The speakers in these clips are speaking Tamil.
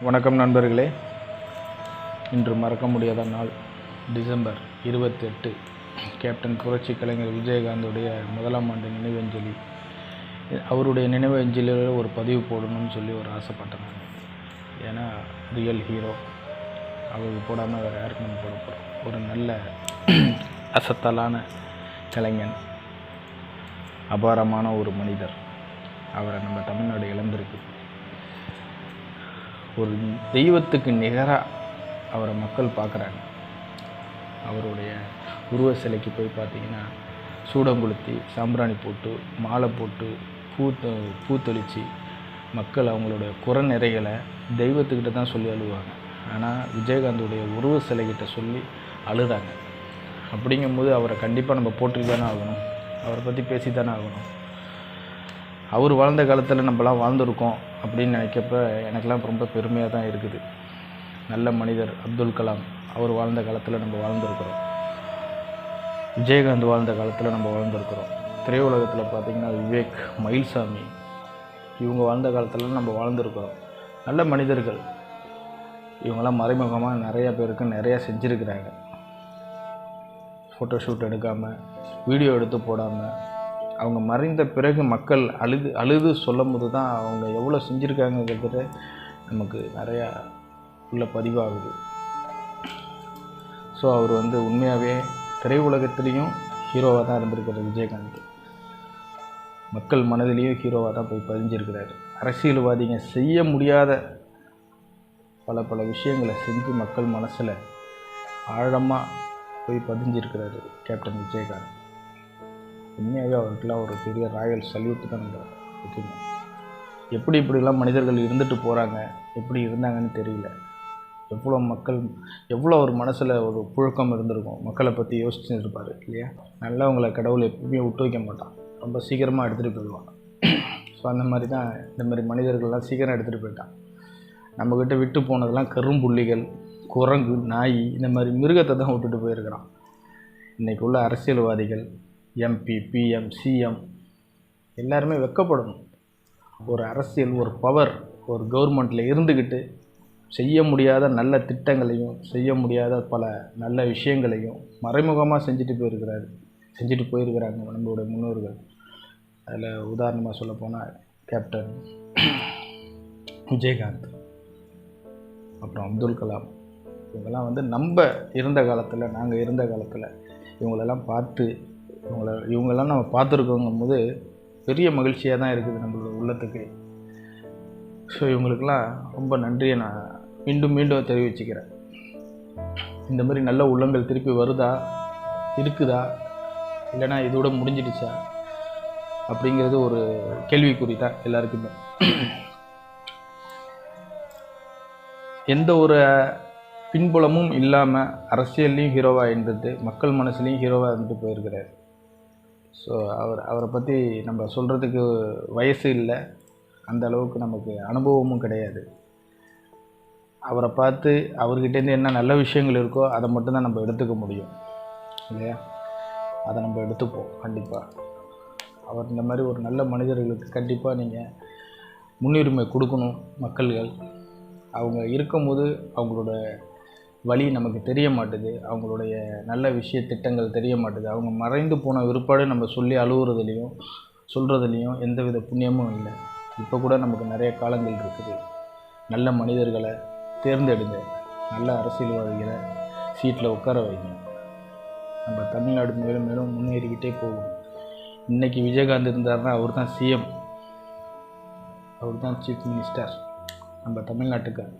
வணக்கம் நண்பர்களே. இன்று மறக்க முடியாத நாள் டிசம்பர் இருபத்தெட்டு. கேப்டன் புரட்சி கலைஞர் விஜயகாந்துடைய முதலாம் ஆண்டு நினைவஞ்சலி அவருடைய நினைவஞ்சலியில் ஒரு பதிவு போடணும்னு சொல்லி ஒரு ஆசைப்பட்டேன் ஏன்னா ரியல் ஹீரோ அவருக்கு போடாமல் வேறு யாருக்கு நம்ம போட போகிறோம் ஒரு நல்ல அசத்தலான கலைஞன். அபாரமான ஒரு மனிதர். அவரை நம்ம தமிழ்நாடு இழந்திருக்கு. ஒரு தெய்வத்துக்கு நிகராக அவரை மக்கள் பார்க்குறாங்க. அவருடைய உருவ சிலைக்கு போய் பார்த்தீங்கன்னா சூடங்குளுத்தி சாம்பிராணி போட்டு மாலை போட்டு பூ தெளித்து மக்கள் அவங்களுடைய குறை நிறைகளை தெய்வத்துக்கிட்ட தான் சொல்லி அழுவாங்க. ஆனால் விஜயகாந்துடைய உருவ சிலைக்கிட்ட சொல்லி அழுறாங்க அப்படிங்கும்போது அவரை கண்டிப்பாக நம்ம போட்டு தானே ஆகணும். அவரை பற்றி பேசி தானே ஆகணும். அவர் வாழ்ந்த காலத்தில் நம்மலாம் வாழ்ந்திருக்கோம் அப்படின்னு நினைக்கப்ப எனக்கெல்லாம் ரொம்ப பெருமையாக தான் இருக்குது. நல்ல மனிதர் அப்துல் கலாம். அவர் வாழ்ந்த காலத்தில் நம்ம வாழ்ந்திருக்கிறோம். விஜயகாந்த் வாழ்ந்த காலத்தில் நம்ம வாழ்ந்திருக்கிறோம். திரையுலகத்தில் பார்த்திங்கன்னா விவேக் மயில்சாமி இவங்க வாழ்ந்த காலத்தில் நம்ம வாழ்ந்திருக்கிறோம். நல்ல மனிதர்கள். இவங்களாம் மறைமுகமாக நிறையா பேருக்கு நிறையா செஞ்சுருக்கிறாங்க. ஃபோட்டோ ஷூட் எடுக்காமல் வீடியோ எடுத்து போடாமல் அவங்க மறைந்த பிறகு மக்கள் அழுது அழுது சொல்லும் போது தான் அவங்க எவ்வளோ செஞ்சுருக்காங்கிறது நமக்கு நிறையா உள்ள பதிவாகுது. ஸோ அவர் வந்து உண்மையாகவே திரையுலகத்துலேயும் ஹீரோவாக தான் இருந்திருக்கிறார் விஜயகாந்த். மக்கள் மனதிலேயும் ஹீரோவாக தான் போய் பதிஞ்சிருக்கிறார். அரசியல்வாதிங்க செய்ய முடியாத பல பல விஷயங்களை செஞ்சு மக்கள் மனசில் ஆழமாக போய் பதிஞ்சிருக்கிறாரு கேப்டன் விஜயகாந்த். உண்மையாகவே அவருக்கெல்லாம் ஒரு பெரிய ராயல் சல்யூட் தான் நம்ம வைக்கணும் எப்படி இப்படிலாம் மனிதர்கள் இருந்துட்டு போகிறாங்க எப்படி இருந்தாங்கன்னு தெரியல. எவ்வளோ மக்கள் எவ்வளோ ஒரு மனசில் ஒரு புழக்கம் இருந்திருக்கும். மக்களை பற்றி யோசிச்சுட்டு இருப்பார் இல்லையா? நல்லவங்களை கடவுள் எப்பவுமே விட்டு வைக்க மாட்டான். ரொம்ப சீக்கிரமாக எடுத்துகிட்டு போயிடுவான். ஸோ அந்த மாதிரி தான் இந்த மாதிரி மனிதர்கள்லாம் சீக்கிரம் எடுத்துகிட்டு போயிட்டான். நம்மக்கிட்ட விட்டு போனதெல்லாம் கரும்புள்ளிகள் குரங்கு நாய் இந்த மாதிரி மிருகத்தை தான் விட்டுட்டு போயிருக்கிறான். இன்றைக்கி உள்ள அரசியல்வாதிகள் எம்பி பிஎம் சிஎம் எல்லாருமே வெக்கப்படணும். ஒரு அரசியல் ஒரு பவர் ஒரு கவர்மெண்ட்டில் இருந்துக்கிட்டு செய்ய முடியாத நல்ல திட்டங்களையும் செய்ய முடியாத பல நல்ல விஷயங்களையும் மறைமுகமாக செஞ்சுட்டு போயிருக்கிறாரு செஞ்சுட்டு போயிருக்கிறாங்க நம்மளுடைய முன்னோர்கள். அதில் உதாரணமாக சொல்லப்போனால் கேப்டன் விஜயகாந்த் அப்புறம் அப்துல் கலாம். இவங்கெல்லாம் வந்து நம்ம இருந்த காலத்தில் நாங்கள் இருந்த காலத்தில் இவங்களெல்லாம் பார்த்து இவங்கள இவங்கெல்லாம் நம்ம பார்த்துருக்கோங்கும் போது பெரிய மகிழ்ச்சியாக தான் இருக்குது நம்மளோட உள்ளத்துக்கு. ஸோ இவங்களுக்கெல்லாம் ரொம்ப நன்றியை நான் மீண்டும் மீண்டும் தெரிவிச்சுக்கிறேன். இந்த மாதிரி நல்ல உள்ளங்கள் திருப்பி வருதா? இருக்குதா? இல்லைனா இதோட முடிஞ்சிடுச்சா? அப்படிங்கிறது ஒரு கேள்விக்குறி தான் எல்லாருக்குமே. எந்த ஒரு பின்புலமும் இல்லாமல் அரசியல்லையும் ஹீரோவாக இருந்துட்டு மக்கள் மனசுலேயும் ஹீரோவாக இருந்துட்டு போயிருக்கிறார். ஸோ அவர் அவரை பற்றி நம்ம சொல்கிறதுக்கு வயசு இல்லை. அந்த அளவுக்கு நமக்கு அனுபவமும் கிடையாது. அவரை பார்த்து அவர்கிட்டேருந்து என்ன நல்ல விஷயங்கள் இருக்கோ அதை மட்டும்தான் நம்ம எடுத்துக்க முடியும். இல்லையா? அதை நம்ம எடுத்துப்போம் கண்டிப்பாக அவர் இந்த மாதிரி ஒரு நல்ல மனிதர்களுக்கு கண்டிப்பாக நீங்கள் முன்னுரிமை கொடுக்கணும் மக்கள்கள். அவங்க இருக்கும்போது அவங்களோட வழி நமக்கு தெரிய மாட்டுது அவங்களுடைய நல்ல விஷய திட்டங்கள் தெரிய மாட்டுது அவங்க மறைந்து போன விற்பாடு நம்ம சொல்லி அழுகுறதுலேயும் சொல்கிறதுலேயும் எந்தவித புண்ணியமும் இல்லை. இப்போ கூட நமக்கு நிறைய காலங்கள் இருக்குது. நல்ல மனிதர்களை தேர்ந்தெடுங்க. நல்ல அரசியல்வாதிகளை சீட்டில் உட்கார வைங்க. நம்ம தமிழ்நாடு மேலும் மேலும் முன்னேறிக்கிட்டே போகும். இன்றைக்கி விஜயகாந்த் இருந்தார்னா அவர் தான் சிஎம் அவர் தான் சீஃப் மினிஸ்டர் நம்ம தமிழ்நாட்டுக்கார்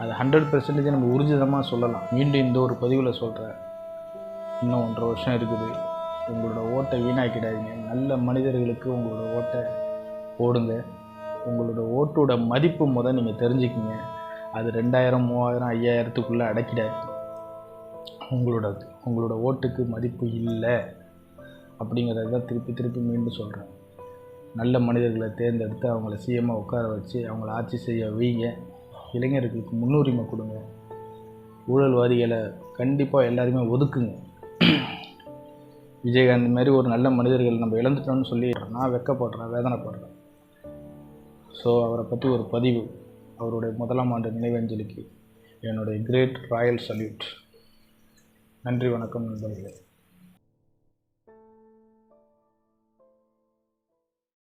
அது ஹண்ட்ரட் பெர்சன்டேஜ் நம்ம உறுதிதமாக சொல்லலாம். மீண்டும் இந்த ஒரு பதிவில் சொல்கிறேன் இன்னும் ஒன்றரை வருஷம் இருக்குது. உங்களோட ஓட்டை வீணாக்கிடாதீங்க. நல்ல மனிதர்களுக்கு உங்களோட ஓட்டை போடுங்க. உங்களோட ஓட்டோட மதிப்பு முத நீங்கள் தெரிஞ்சுக்கிங்க. அது ரெண்டாயிரம் மூவாயிரம் ஐயாயிரத்துக்குள்ளே அடக்கிடாது. உங்களோட உங்களோட ஓட்டுக்கு மதிப்பு இல்லை அப்படிங்கிறத தான் திருப்பி திருப்பி மீண்டும் சொல்கிறேன் நல்ல மனிதர்களை தேர்ந்தெடுத்து அவங்கள சிஎம்மாக உட்கார வச்சு அவங்கள ஆட்சி செய்ய வைங்க. இளைஞர்களுக்கு முன்னுரிமை கொடுங்க. ஊழல்வாதிகளை கண்டிப்பாக எல்லாருமே ஒதுக்குங்க. விஜயகாந்த் மாதிரி ஒரு நல்ல மனிதர்கள் நம்ம இழந்துட்டோம்னு சொல்லி நான் வெக்கப்படுறேன் வேதனைப்படுறேன். ஸோ அவரை பற்றி ஒரு பதிவு. அவருடைய முதலாம் ஆண்டு நினைவஞ்சலிக்கு என்னுடைய கிரேட் ராயல் சல்யூட் நன்றி வணக்கம் நண்பர்களே.